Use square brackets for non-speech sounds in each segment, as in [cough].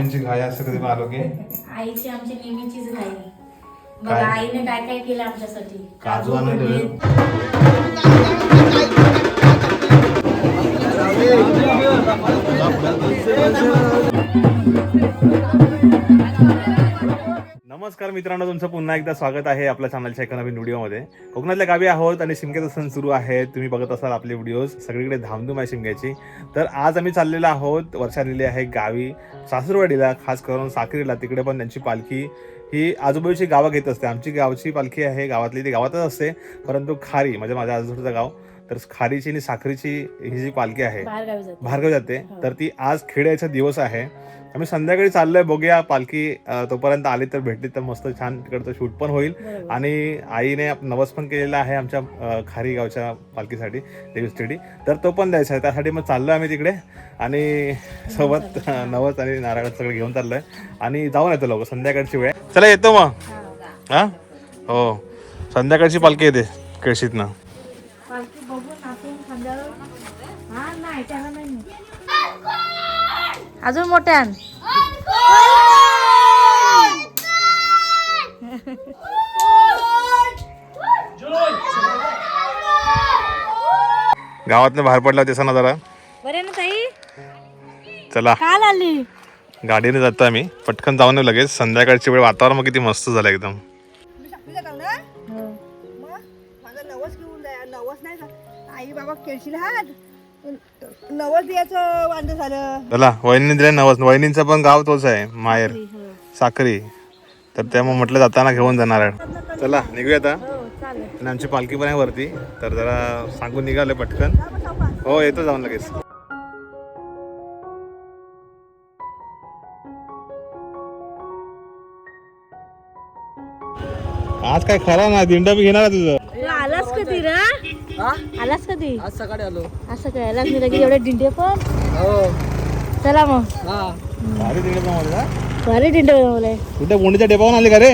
मम्मींची घाई असते कधी आलो की आईची आमची नेहमीचीच घाई बघा काय? आईने काय काय केलं आमच्यासाठी काजू आणून. नमस्कार मित्रांनो तुमचं पुन्हा एकदा स्वागत आहे आपल्या चॅनलच्या एका नवीन व्हिडिओमध्ये कोकणातल्या गावी आहोत आणि शिमग्याचा सण सुरू आहे. तुम्ही बघत असाल आपले व्हिडिओज सगळीकडे धामधूम आहे शिमग्याची. तर आज आम्ही चाललेलो आहोत वर्षा आलेली आहे गावी सासूरवाडीला खास करून साक्रीला. तिकडे पण त्यांची पालखी ही आजूबाजूची गावं घेत असते. आमची गावची पालखी आहे गावातली ती गावातच असते परंतु खारी म्हणजे माझ्या आजूबाजूचं गाव तर खारीची आणि साखरीची ही जी पालखी आहे बाहेरगावी भार्गव जाते. तर ती आज खेड्याचा दिवस आहे. आम्ही संध्याकाळी चाललोय बघूया. पालखी तोपर्यंत आली तर भेटली तर मस्त छान तिकडचं शूट पण होईल. आणि आईने नवस पण केलेला आहे आमच्या खारी गावच्या पालखीसाठी देवीसाठी तर तो पण द्यायचा आहे. त्यासाठी मग चाललोय आम्ही तिकडे. आणि सोबत नवस आणि नारळ सगळं घेऊन चाललोय. आणि जाऊन येतो लोक संध्याकाळची वेळ. चला येतो मग. हा. हो? संध्याकाळची पालखी येते केळशीतनं पालखी बघून आपण खांद्यावर हा नाही त्याला नाही अजून मोठ्यान गावातनं बाहेर पडला होते ना जरा. बरे ना ताई. चला. काल आली. गाडीने जातो आम्ही. पटकन जाऊन येऊ लगेच. संध्याकाळची वेळ वातावरण मग किती मस्त झालं एकदम. तुझ्या जाऊ ना? मग माझा नवस घेऊन जाय नवस नाही का आई बाबा केळशीला हात? नवस द्यायचं वांद झालं. चला वहिनी दिले नवस. वहिनींचं पण गाव तोच आहे माहेर. साखरी तर त्यामुळे म्हटलं जाताना घेऊन जाणार आहे. चला निघूया आता आणि आमची पालखी पण आहे वरती. तर जरा सांगून निघाले पटकन. हो येतो जाऊन लगेच. आज काय खरा ना दिंडा बी घेणार तुझं. आलास कधी रा? आलास कधी आज सकाळी आलो. असं करायला मी लगेच एवढे डिंडे पण. हो. चला मग. हा. भारी दिंडे जमवले का? भारी डिंडे बनवलंय कुठे बोंडीच्या आले का रे?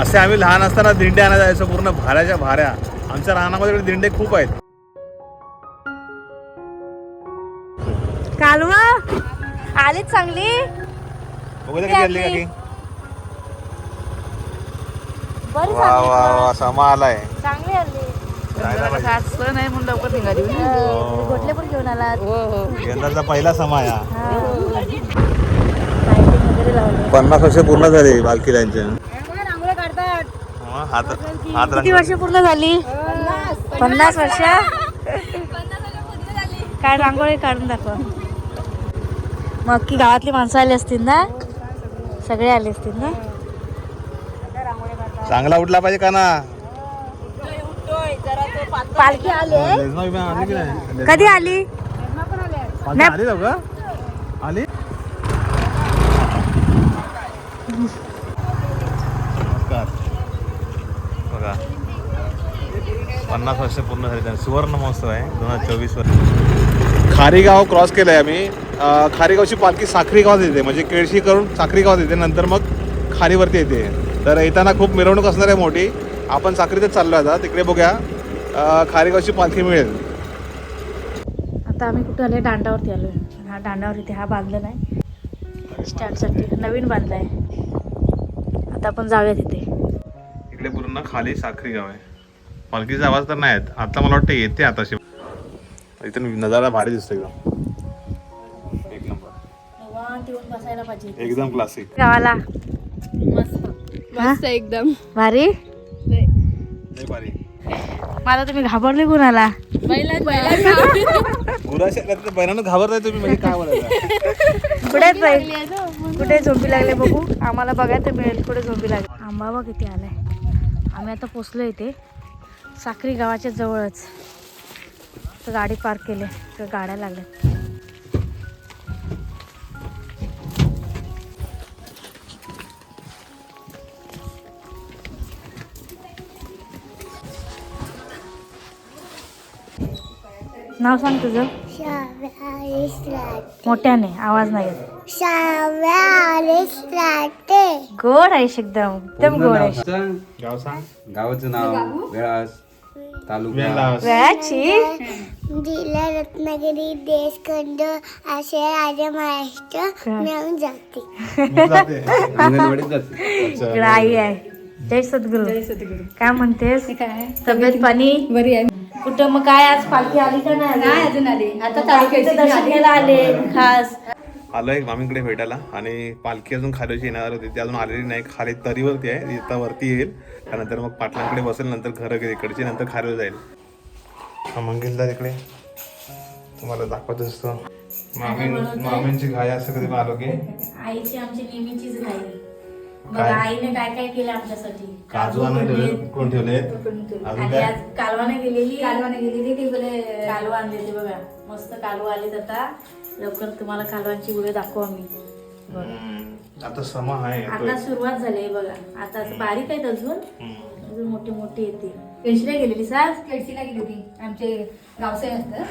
असे आम्ही लहान असताना दिंडे आणा जायचो पूर्ण भाऱ्याच्या भाऱ्या. आमच्या रानामध्ये इकडे दिंडे खूप आहेत. कालवा? आलीच चांगली? बघूया किती आणली काकी. बरी वा वा वा समा आलाय. चांगली आली. सण आहे म्हणून लवकर निघाली हो. गोटले पण घेऊन आलात. हो हो. यंदाचा पहिला समा या लाइटिंग वगैरे लावले. पन्नास वर्ष पूर्ण झाले बालकी यांच्या रांगोळ्या काढतात. हात हात किती वर्ष पूर्ण झाली? पन्नास. वर्ष? काय रांगोळी काढून दाखवा. मग की गावातली माणसं आली असतील ना? सगळे आले असतील ना? चांगला उठला पाहिजे का ना पालखी आली की नाही? कधी आली? पालखी आली का आली? नमस्कार. बघा. पन्नास वर्ष पूर्ण झाली त्यांनी. सुवर्ण महोत्सव आहे. दोन हजार चोवीस वर्ष खारीगाव क्रॉस केलंय आम्ही. अं, खारीगावची पालखी साखरी गावात येते. म्हणजे केळशी करून साखरी गावात येते. नंतर मग खारीवरती येते. तर येताना खूप मिरवणूक असणार आहे मोठी. आपण साखरीतच चाललो आता. तिकडे बघूया. खारीगावची पालखी मिळेल. आता आम्ही कुठे आले दांडावरती आलोय. हा दांडावर इथे हा बांधला नाही स्टँडसाठी नवीन बांधलाय आता आपण जाऊया तिथे इकडे पूर्ण खाली साखरी गाव आहे. पालखीचा आवाज तर नाही येत आता मला वाटतं येते आता शिव इथून नजारा भारी दिसतो एकदम. एक नंबर. निवांत येऊन बसायला पाहिजे. एकदम क्लासिक गावाला. मस्त एकदम. भारी? मला तुम्ही घाबरले कुणाला? [laughs] घाबरताय तुम्ही म्हणजे काय कुठे कुठे झोंबी लागले बघू? आम्हाला बघायला मिळेल कुठे झोंबी लागले. आंबाबा किती आलाय. आम्ही आता पोचलो इथे. साखरी गावाच्या जवळच. तर गाडी पार्क केली. तर गाड्या लागल्या नाव सांग तुझं. मोठ्याने आवाज नाही येत. गोड आहेस एकदम एकदम गोड आहेस. गाव सांग. गावाचं नाव वेळास तालुका. व्याची जिल्हा रत्नागिरी देशखंड आशिया राज्य महाराष्ट्र मिळून जाते. अंगणवाडीत जाते. इकडे आई आहे. जय सद्गुरू. काय म्हणतेस? तब्येत पाणी? बरी आहे. कुठं मग काय आज पालखी आली का नाही अजून? आली. आता पालखीचं दर्शन घ्यायला आले खास. आलोय मामीकडे भेटायला. आणि पालखी अजून खालीची येणार होती. ती अजून आलेली नाही. खाली तरीवरती आहे. आता वरती येईल. त्यानंतर मग पाटलांकडे बसेल. नंतर घरं गेली इकडची. नंतर खारीला जाईल. हा मंगिलदा तिकडे. तुम्हाला दाखवत असतो. मामी मामींची घाई असं कधी आलो की. आईची आमची नेहमीचीच घाई. बघा काय? आईने काय काय केलं आमच्यासाठी? काजू आणून ठेवले कोण ठेवले अजून आणि काय? आज कालवाने गेलेली कालवाने गेलेली ती बोले कालवा आणलेली बघा. मस्त कालवा आलीत आता. लवकर तुम्हाला कालवांची व्हिडिओ दाखवू आम्ही. हम्म, आता समा आहे आता सुरुवात झाली बघा. आता असं बारीक आहेत अजून. हम्म. अजून मोठी मोठी येते. केळशीला गेलेली सास? केळशीला गेली होती. आमचे गावसे असतं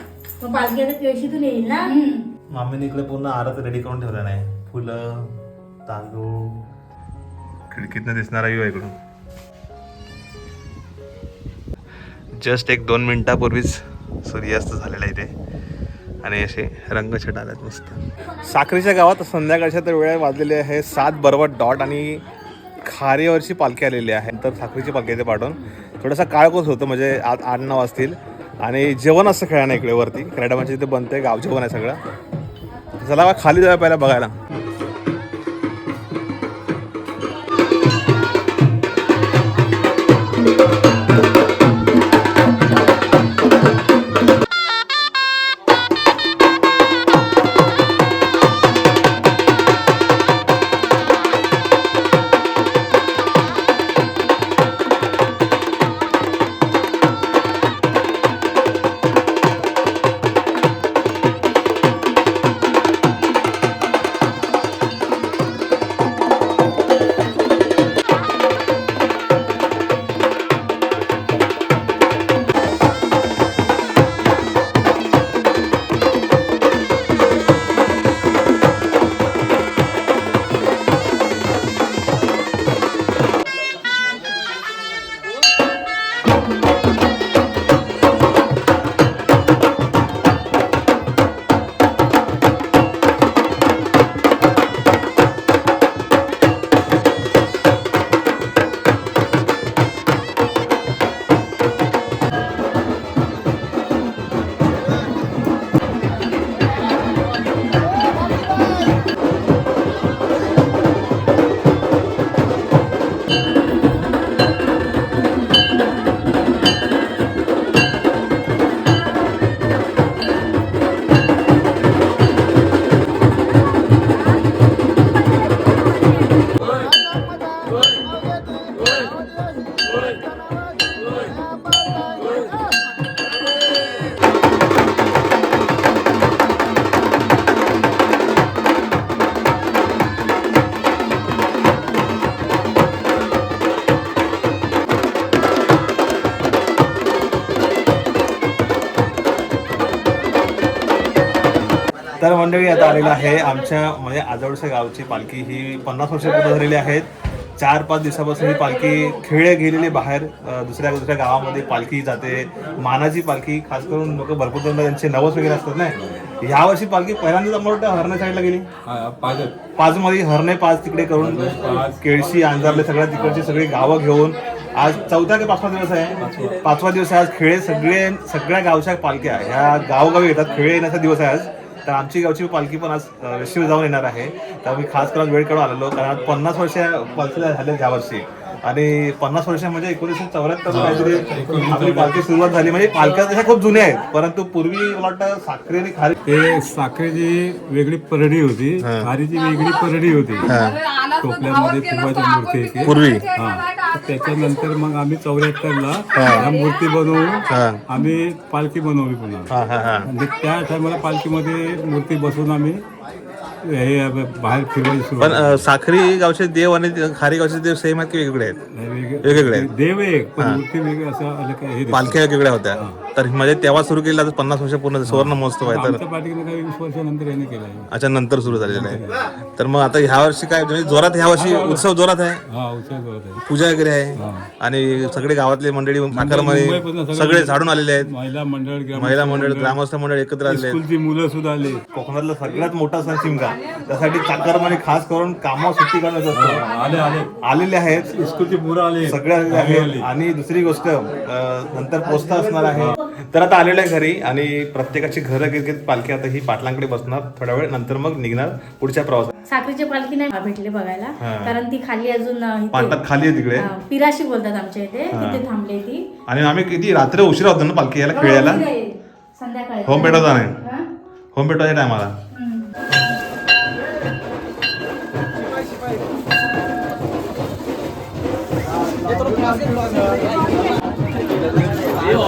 मग पालखी आता केळशीतून येईल ना? मामीने इकडे पूर्ण आरत रेडी करून ठेवला नाही. फुलं तांदूळ खिडकीतनं दिसणारा व्ह्यू आहे इकडून. जस्ट एक दोन मिनिटापूर्वीच सूर्यास्त झालेला इथे. आणि असे रंगछटा आल्यात मस्त. साखरेच्या गावात संध्याकाळच्या तर वेळ वाजलेली आहे. सात बरोबर डॉट आणि खारेवरची पालखी आलेली आहे. तर साखरेची पालखी इथे पाठवून. थोडासा काळकोस होतं म्हणजे आज आठ नऊ वाजतील. आणि जेवण असतं खेळानं इकडे वरती. क्रेडामाच्या इथे बनतंय गाव जेवण आहे सगळं. चला बा, खाली जाऊया पहिला बघायला. तर मंडळी आता आलेलं आहे. आमच्या म्हणजे आजवडच्या गावची पालखी ही पन्नास वर्ष पूर्ण झालेली आहेत चार पाच दिवसापासून ही पालखी खेळे गेलेली बाहेर दुसऱ्या दुसऱ्या गावामध्ये पालखी जाते. मानाची पालखी खास करून लोक भरपूर जण त्यांचे नवस वगैरे असतात ना. यावर्षी पालखी पहिल्यांदाच मला वाटतं हरण्या साईडला गेली. हा, पाच. मध्ये हरणे पाच तिकडे करून केळशी अंजारले सगळ्या तिकडची सगळी गावं घेऊन आज चौथा ते पाचवा दिवस आहे. पाचवा दिवस आहे आज खेळे सगळे सगळ्या गावच्या पालख्या ह्या गावोगावी येतात. खेळे येण्याचा दिवस आहे आज. तर आमची गावची पालखी पण आज अं, रिशीव जाऊन येणार आहे. तर आम्ही खास करून वेळ काढून आलेलो कारण आज पन्नास वर्ष पालखी झाले ह्या वर्षी. आणि पन्नास वर्ष म्हणजे एकोणीसशे चौऱ्याहत्तर काहीतरी आपली पालखी सुरुवात झाली. म्हणजे पालख्या तशा खूप जुन्या आहेत परंतु पूर्वी मला वाटतं साखरे आणि खारी ते साखरेची वेगळी परडी होती खारीची वेगळी परडी होती. टोपल्यामध्ये मूर्ती. पूर्वी. हा. त्याच्यानंतर मग आम्ही चौऱ्याहत्तरला ह्या मूर्ती बनवून आम्ही पालखी बनवली पुन्हा. हा हा हा. म्हणजे त्या टायमाला पालखीमध्ये मूर्ती बसवून आम्ही हे बाहेर फिरवायची पण अं, साखरी गावचे देव आणि खारी गावचे देव सेम आहेत की वेगवेगळे आहेत? वेगळे- वेगवेगळे आहेत. देव एक पण मूर्ती वेगळी असं अलग हे दिसतं. पालख्या वेगवेगळ्या होत्या. तर म्हणजे तेव्हा सुरू केलं आता पन्नास वर्ष पूर्ण. सुवर्ण महोत्सव आहे. तर आमच्या पाठीकडे काही वीस वर्षानंतर यांनी केला आहे. अच्छा नंतर सुरू झालेलं आहे. तर मग आता ह्या वर्षी काय म्हणजे जोरात ह्या वर्षी उत्सव जोरात आहे? हा उत्सव जोरात आहे. पूजा वगैरे आहे? आणि सगळे गावातले मंडळी मुंबईपासून आकारमध्ये सगळे- झाडून आलेले आहेत. महिला मंडळ ग्राम महिला मंडळ ग्रामस्थ मंडळ एकत्र आलेले आहेत. स्कूलची मुलं सुद्धा आले. कोकणातला सगळ्यात मोठा सण शिमगा. त्यासाठी चाकरमाने खास करून कामावर सुट्टी काढण्यात असतो आले आले. आलेले आहेत. स्कूलची मुलं आले. सगळ्या आहेत. आणि दुसरी गोष्ट अं, नंतर पोचता असणार आहे. तर आता आलेलं आहे घरी आणि प्रत्येकाची घरं घेत पालखी आता ही पाटलांकडे बसणार. थोड्या वेळ नंतर मग निघणार पुढच्या प्रवासात. साखरेची पालखी नाही भेटले बघायला. कारण ती खाली अजून पाटात खाली आहे तिकडे. हा, पिराशी बोलतात आमच्या इथे. तिथे थांबले ती. आणि आम्ही किती रात्री उशिरा होतो ना पालखी यायला खेळायला? उशिरा येईल. संध्याकाळी. होम पेटवता नाही. हा? होम पेटवायच्या टायमाला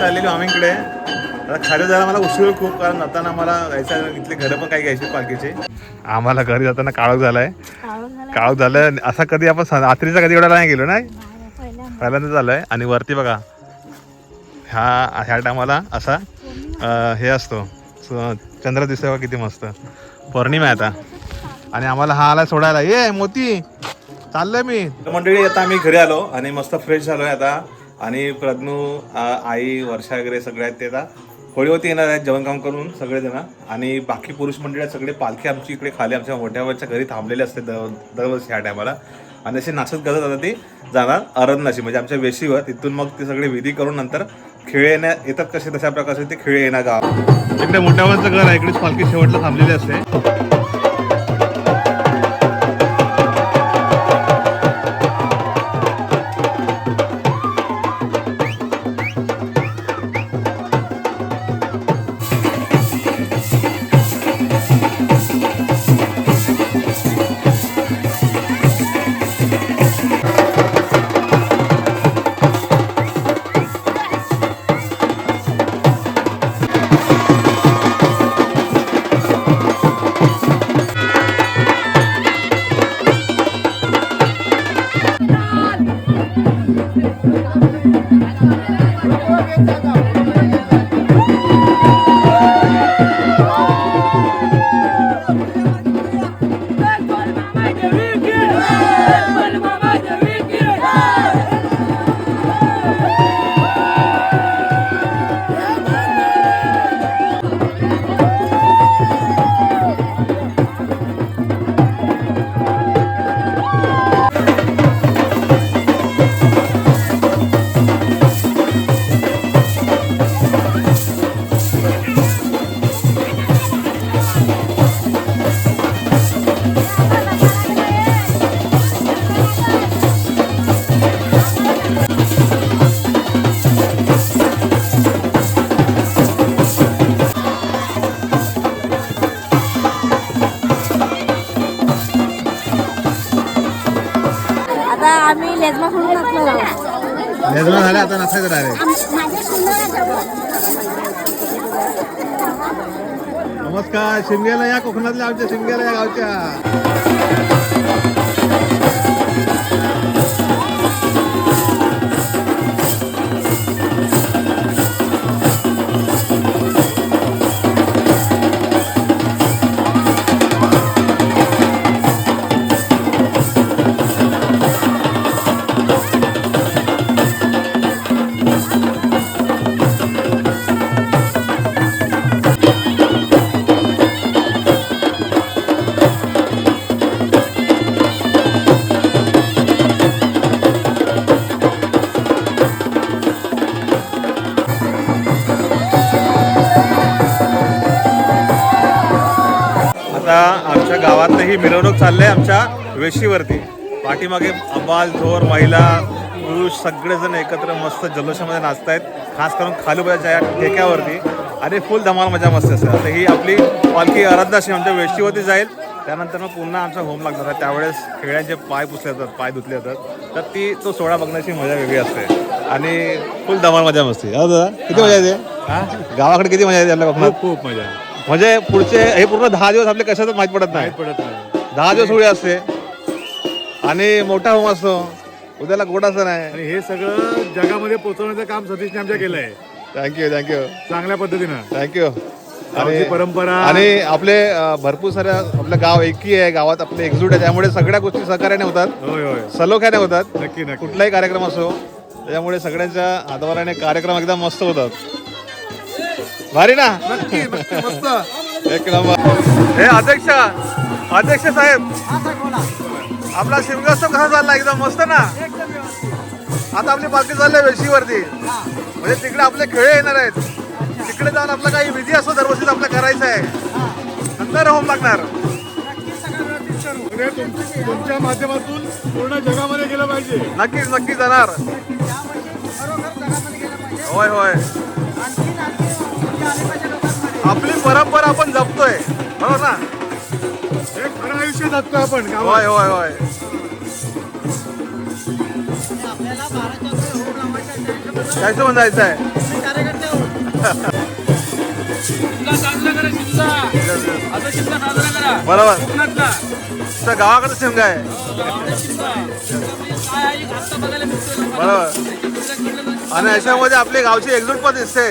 पालखीत आलेली आम्हीकडे आता खरं जरा मला उशीर खूप कारण जाताना मला जायचं इथले घरं पण काही घ्यायची पालखीचे. आम्हाला घरी जाताना काळोख झालाय. काळोख झालं असा कधी आपण स- रात्रीचा कधी एवढा नाही गेलो नाही? पहिल्यांदा. झालंय. आणि वरती बघा ह्या ह्या टायमाला असा हे असतो. स- चंद्र दिसतोय बघा किती मस्त. पौर्णिमा आहे आता. आणि आम्हाला हा आला सोडायला. ये मोती चाललंय मी. मंडळी आता आम्ही घरी आलो आणि मस्त फ्रेश झालोय आता. आणि प्रज्ञू आई वर्षा वगैरे सगळे आहेत ते आता. होळीवरती येणार आहेत जेवण काम करून सगळेजण. आणि बाकी पुरुष मंडळी सगळे पालखी आमची इकडे खाली आमच्या मोठ्यावरच्या घरी थांबलेले असते दर दरवर्षी ह्या टायमाला. आणि असे नाचत गजत आता ती जाणार अरण्याशी म्हणजे आमच्या वेशीवर. तिथून मग ते सगळे विधी करून नंतर खेळ येण्या येतात कसे तशा प्रकारचे ते खेळ येणार गाव इकडे मोठ्यावरचं घर आहे इकडेच पालखी शेवटला थांबलेली असते. आता आम्ही लेझमा सोडून नाचलो आहोत. निर्माण झाले आता नसायचं डायरेक्ट नमस्कार शिमग्याला या कोकणातल्या आमच्या शिमग्याला या गावच्या ही मिरवणूक चालली आहे आमच्या वेशीवरती. पाठीमागे अबाल थोर महिला पुरुष सगळेजण एकत्र मस्त जल्लोषामध्ये नाचतायत. खास करून खालूबाच्या या ठेक्यावरती. आणि फुल धमाल मजा मस्त असते. आता ही आपली पालखी आराध्याशी आमच्या वेशीवरती जाईल. त्यानंतर मग पुन्हा आमचा होम लागणार आहे. त्यावेळेस खेळ्यांचे पाय पुसले जातात पाय धुतले जातात. तर ती तो सोहळा बघण्याची मजा वेगळी असते. आणि फुल धमाल मजा मस्ती. दादा किती मजा येते? गावाकडे किती मजा येते आपल्या कोकणात खूप मजा म्हणजे पुढचे हे पूर्ण दहा दिवस आपले कशातच माहीत पडत नाही. पडत नाही. दहा दिवस होळी असते. आणि मोठा होम असतो. उद्याला गोडाचं नाही. आणि हे सगळं जगामध्ये पोहोचवण्याचं काम सतीशने आमच्या केलंय. थँक्यू थँक्यू चांगल्या पद्धतीनं. थँक्यू गावची परंपरा. आणि आपले भरपूर साऱ्या आपलं गाव एकी आहे गावात आपले एकजूट आहे. त्यामुळे सगळ्या गोष्टी सहकार्याने होतात. होय होय. सलोख्याने होतात. नक्की नक्की. कुठलाही कार्यक्रम असो त्याच्यामुळे सगळ्यांच्या हातवाराने कार्यक्रम एकदम मस्त होतात. भारी ना? एक नंबर. हे अध्यक्ष अध्यक्ष साहेब आपला शिमगोत्सव कसा चालला एकदम मस्त ना? आता आपली पालखी चालली आहे वेशीवरती. म्हणजे तिकडे आपले खेळ येणार आहेत. तिकडे जाऊन आपला काही विधी असतो दरवर्षीच आपला करायचा आहे. नंतर होम लागणार. तुम- तुमच्या माध्यमातून पूर्ण जगामध्ये गेलं पाहिजे. नक्कीच नक्कीच जाणार. होय होय. आपली परंपरा आपण जपतोय. बरोबर ना? हे खरं आयुष्य जगतो आपण होय होय होय. काय म्हणून जायचं आहे. बरोबर. तुमच्या गावाकडे शिमगा आहे. बरोबर. आणि याच्यामध्ये आपली गावची एकजूट पण दिसते.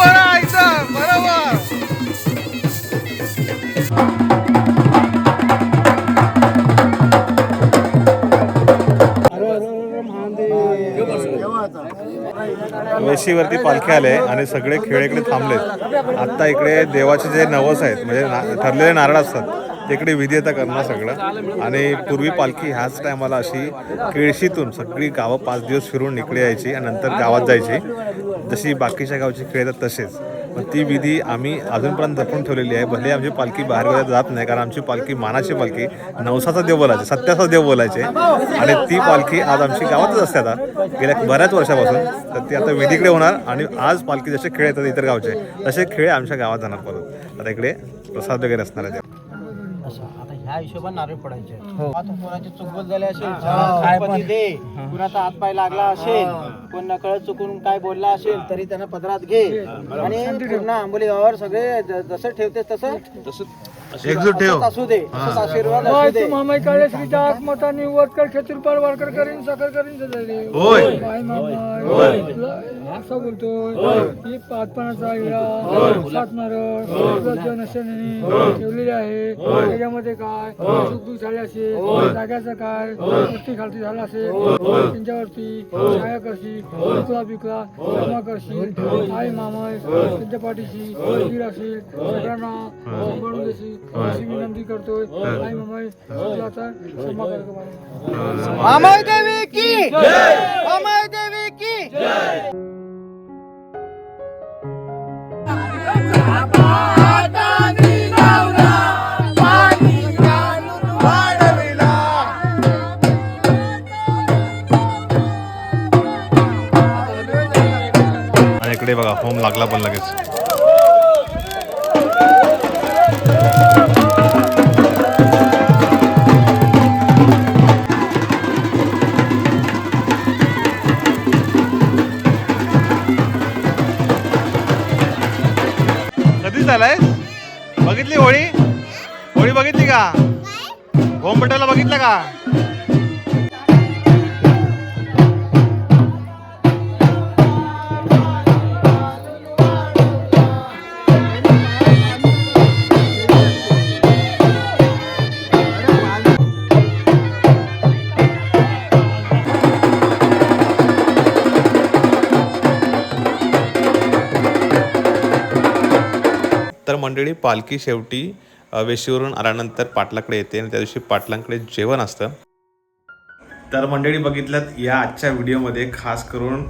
वेशीवरती पालखी आले आणि सगळे खेळ इकडे थांबलेत. आता इकडे देवाचे जे नवस आहेत म्हणजे ना- ठरलेले नारळ असतात तिकडे विधी येतं करणार सगळं. आणि पूर्वी पालखी ह्याच टायमाला अशी केळशीतून सगळी गावं पाच दिवस फिरून निकडे यायची आणि नंतर गावात जायची. जशी बाकीच्या गावची खेळ येतात तसेच. पण ती विधी आम्ही अजूनपर्यंत जपून ठेवलेली आहे. भले आमची पालखी बाहेर वगैरे जात नाही कारण आमची पालखी मानाची पालखी नवसाचा देव बोलायचे सत्याचा देव बोलायचे. आणि ती पालखी आज आमची गावातच असते आता. गेल्या बऱ्याच वर्षापासून तर ती आता विधीकडे होणार आणि आज पालखी जसे खेळ येतात इतर गावचे तसे खेळ आमच्या गावात जाणार परत. आता इकडे प्रसाद वगैरे असणार आहे ह्या हिशोबाने नारळ पडायचे आता कोणाची चुकबुल झाली असेल गणपती दे. कुणाचा हात पाय लागला असेल कोण नकळत चुकून काय बोलला असेल तरी त्यांना पदरात घे. आणि पूर्ण आंबोली गावावर सगळे जसं ठेवते तसं एकजूट ठेव. असंच असू दे असंच आशीर्वाद असू दे. मामाई काळे श्रीच्या आत्मतानी वरकर खेतुरपाल वारकर करीन साखर करीन झाले होय. माय मामा असं बोलतोय. ही पाचपणाचा हिरा सात नारळ नसल्याने ठेवलेले आहे. त्याच्यामध्ये काय सुखदुख झाले असेल जाग्याचं काय वरती खालती झाला असेल त्यांच्यावरती छाया करशी विकला बिकला जमा करशील आई मामाय त्यांच्या पाठीशी वीर असेल सगळ्यांना सांभाळून देशील अशी विनंती करतोय. आई मामाय तुला आता क्षमा कर गं बाळा. मामाई देवी की? मामाई देवी की? इकडे बघा होम लागला पण लगेच. कधी झालाय? बघितली होळी? होळी बघितली का? होम बघितलं का? मंडळी पालखी शेवटी वेशीवरून आल्यानंतर पाटलाकडे येते आणि त्या दिवशी पाटलांकडे जेवण असतं. तर मंडळी बघितल्यात या आजच्या व्हिडिओमध्ये खास करून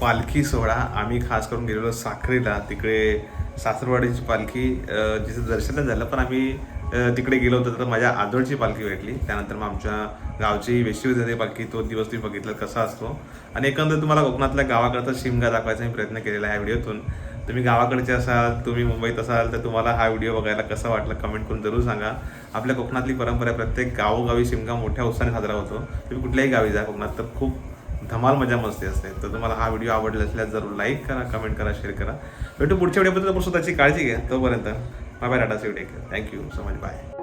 पालखी सोहळा. आम्ही खास करून गेलेलो साखरेला. तिकडे सासरवाडीची पालखी जिथं दर्शनच दर्शन झालं पण आम्ही तिकडे गेलो होतो तर माझ्या आजोळची पालखी भेटली. त्यानंतर मग आमच्या गावची वेशीवर जाते पालखी तो दिवस तुम्ही बघितला कसा असतो. आणि एकंदर तुम्हाला कोकणातल्या गावाकडचा शिमगा दाखवायचा मी प्रयत्न केलेला आहे या व्हिडिओतून. तुम्ही गावाकडचे असाल तुम्ही मुंबईत असाल तर तुम्हाला हा व्हिडिओ बघायला कसा वाटला कमेंट करून जरूर सांगा. आपल्या कोकणातली परंपरा प्रत्येक गावोगावी शिमगा मोठ्या उत्साहाने साजरा होतो. तुम्ही कुठल्याही गावी जा कोकणात तर खूप धमाल मजा मस्ती असते. तर तुम्हाला हा व्हिडिओ आवडला असल्यास जरूर लाईक करा कमेंट करा शेअर करा. भेटू पुढच्या व्हिडिओबद्दल स्वतःची काळजी घ्या. तोपर्यंत bye bye tata C tech thank you so much bye